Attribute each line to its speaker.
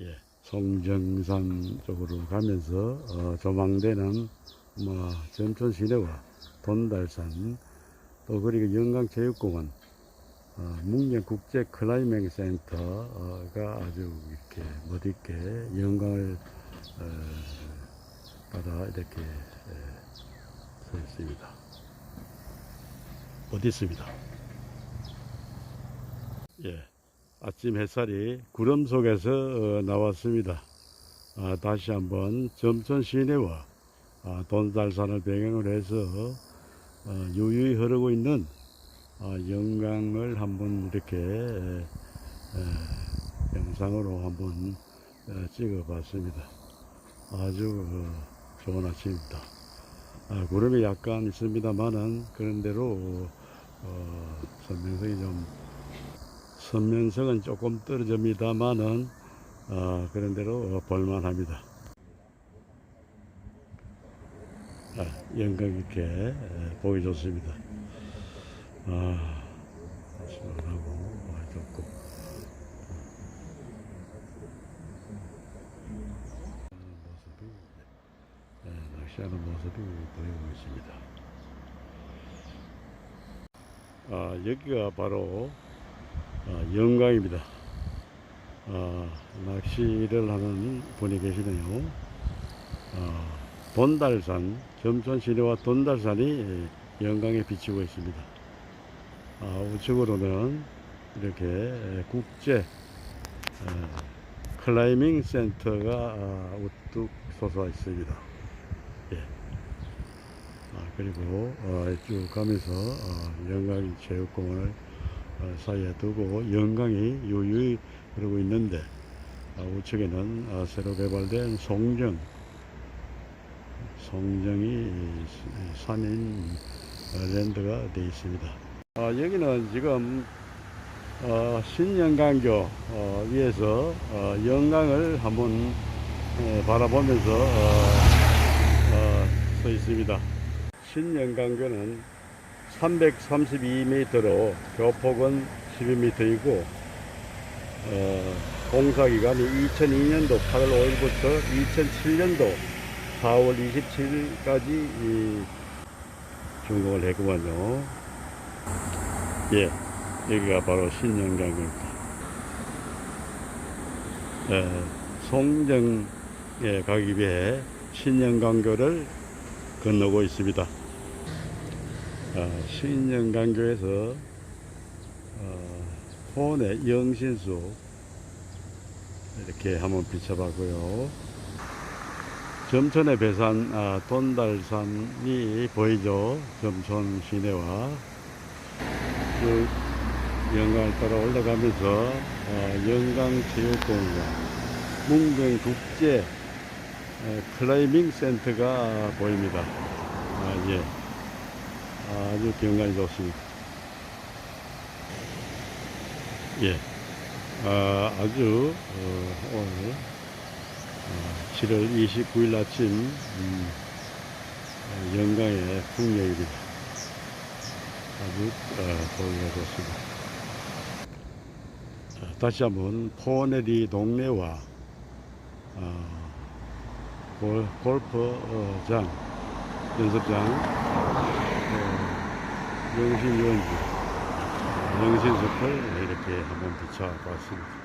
Speaker 1: 예, 송정산 쪽으로 가면서 어, 조망대는 뭐 전천 시내와 돈달산 또 그리고 영광체육공원 어, 묵념국제 클라이밍 센터가 아주 이렇게 멋있게 영광을 어, 받아 이렇게 에, 서 있습니다. 어디 있습니다. 예, 아침 햇살이 구름 속에서 어, 나왔습니다. 아, 다시 한번 점천 시내와 아, 돈달산을 배경으로 해서 어, 유유히 흐르고 있는 아, 영광을 한번 이렇게 영상으로 한번 에, 찍어봤습니다. 아주 어, 좋은 아침입니다. 아, 구름이 약간 있습니다만은 그런대로 어, 선명성이 좀 선명성은 조금 떨어집니다만은 어, 그런대로 어, 볼만합니다. 아, 영광 있게 에, 보기 좋습니다. 아, 시원하고 아, 좋고. 하는 에, 낚시하는 모습이 보이고 있습니다. 아, 여기가 바로 어, 영광입니다. 어, 낚시를 하는 분이 계시네요. 어, 돈달산, 점천 시내와 돈달산이 영광에 비치고 있습니다. 아, 우측으로는 이렇게 국제 어, 클라이밍 센터가 아, 우뚝 솟아 있습니다. 예. 아, 그리고 어, 쭉 가면서 어, 영광 체육공원을 어, 사이에 두고 영광이 유유히 흐르고 있는데 아, 우측에는 아, 새로 개발된 송정 송정이 시- 산인 어, 랜드가 되어 있습니다. 아, 여기는 지금 어, 신영강교 어, 위에서 어, 영광을 한번 어, 바라보면서 어, 어, 서 있습니다. 신영강교는 332m로 교폭은 12m이고 어, 공사 기간이 2002년도 8월 5일부터 2007년도 4월 27일까지 이 준공을 했구만요. 예, 여기가 바로 신영강교입니다. 예, 송정에 가기 위해 신영강교를 건너고 있습니다. 아, 신영강교에서 어, 호원의 영신수 이렇게 한번 비춰봤고요. 점천의 배산 아, 돈달산이 보이죠. 점천 시내와 쭉 영광을 따라 올라가면서 어, 영광체육공원 문경국제 어, 클라이밍 센터가 보입니다. 아, 예. 아주 경관이 좋습니다. 예. 아, 아주, 어, 오늘, 어, 7월 29일 아침, 음, 어, 영광의 풍경입니다. 아주, 어, 보기가 좋습니다. 자, 다시 한번 포네리 동네와, 어, 골, 골프장, 연습장, 어, 영신 유원지, 영신 숲을 이렇게 한번 비춰봤습니다.